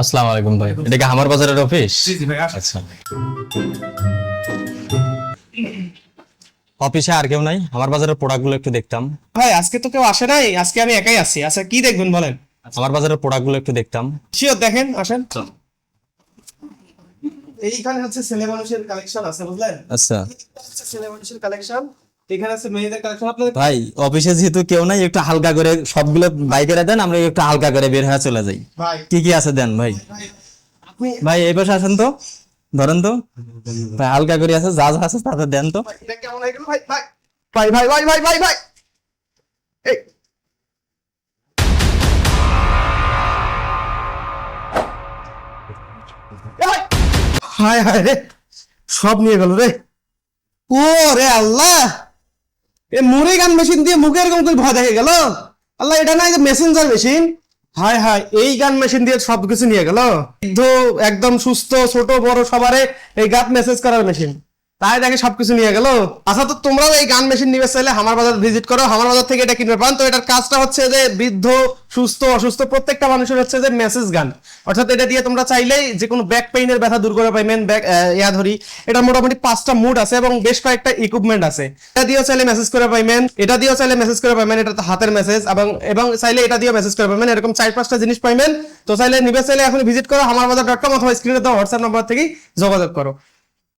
আসসালামু আলাইকুম ভাই। এটা কি আমার বাজারের অফিস? জি জি ভাই আসেন। আচ্ছা। অফিসে আর কেউ নাই? আমার বাজারের প্রোডাক্টগুলো একটু দেখতাম। ভাই আজকে তো কেউ আসে নাই? আজকে আমি একাই আছি। আচ্ছা কি দেখবেন বলেন? আমার বাজারের প্রোডাক্টগুলো একটু দেখতাম। শিওর দেখেন আসেন। এইখানে হচ্ছে ছেলে মানুষের কালেকশন আছে বুঝলেন? আচ্ছা। হচ্ছে ছেলে মানুষের কালেকশন ভাই অফিসে যেহেতু কেউ নাই একটু হালকা করে সবগুলো দেন আমরা একটু হালকা করে বের হয়ে চলে যাই। কি কি আছে দেন ভাই? ভাই এই পাশে আসেন তো। ধরেন তো। ভাই হালকা করে আছে যা যা আছে দেন তো। ভাই ভাই ভাই ভাই ভাই ভাই হায় হায় রে। সব নিয়ে গেল রে। ও রে আল্লাহ! এ মুরে গান মেশিন দিয়ে মুখে এরকম করে ভয় দেখে গেল? আল্লাহ, এটা না মেসেঞ্জার মেশিন হায় হায়, এই গান মেশিন দিয়ে সবকিছু নিয়ে গেল? একদম সুস্থ, ছোট, বড় সবারে এই গাত মেসেজ করার মেশিন তাই দেখে সবকিছু নিয়ে গেল। আচ্ছা তো তোমরাও এই গান মেশিন নিবে চাইলে আমার বাজার ভিজিট করো, আমার বাজার থেকে এটা কিনবে। পান তো এটার কাজটা হচ্ছে যে বৃদ্ধ, সুস্থ, অসুস্থ প্রত্যেকটা মানুষের হচ্ছে যে মেসেজ গান। অর্থাৎ এটা দিয়ে তোমরা চাইলেই যে কোনো ব্যাক পেইনের ব্যথা দূর করে পাইবেন ব্যাক ইয়া ধরি। এটা মোটামুটি পাঁচটা মুড আছে এবং বেশ কয়েকটা ইকুইপমেন্ট আছে। এটা দিয়েও চাইলে মেসেজ করে পাইবেন এটা দিয়েও চাইলে মেসেজ করে পাইবেন এটা তো হাতের মেসেজ এবং এবং চাইলে এটা দিয়েও মেসেজ করে পাইবেন এরকম চার পাঁচটা জিনিস পাইবেন তো চাইলে নিবে, চাইলে এখন ভিজিট করো, আমার বাজার ডট কম অথবা স্ক্রিনে দেওয়া হোয়াটসঅ্যাপ নাম্বার থেকেই যোগাযোগ করো।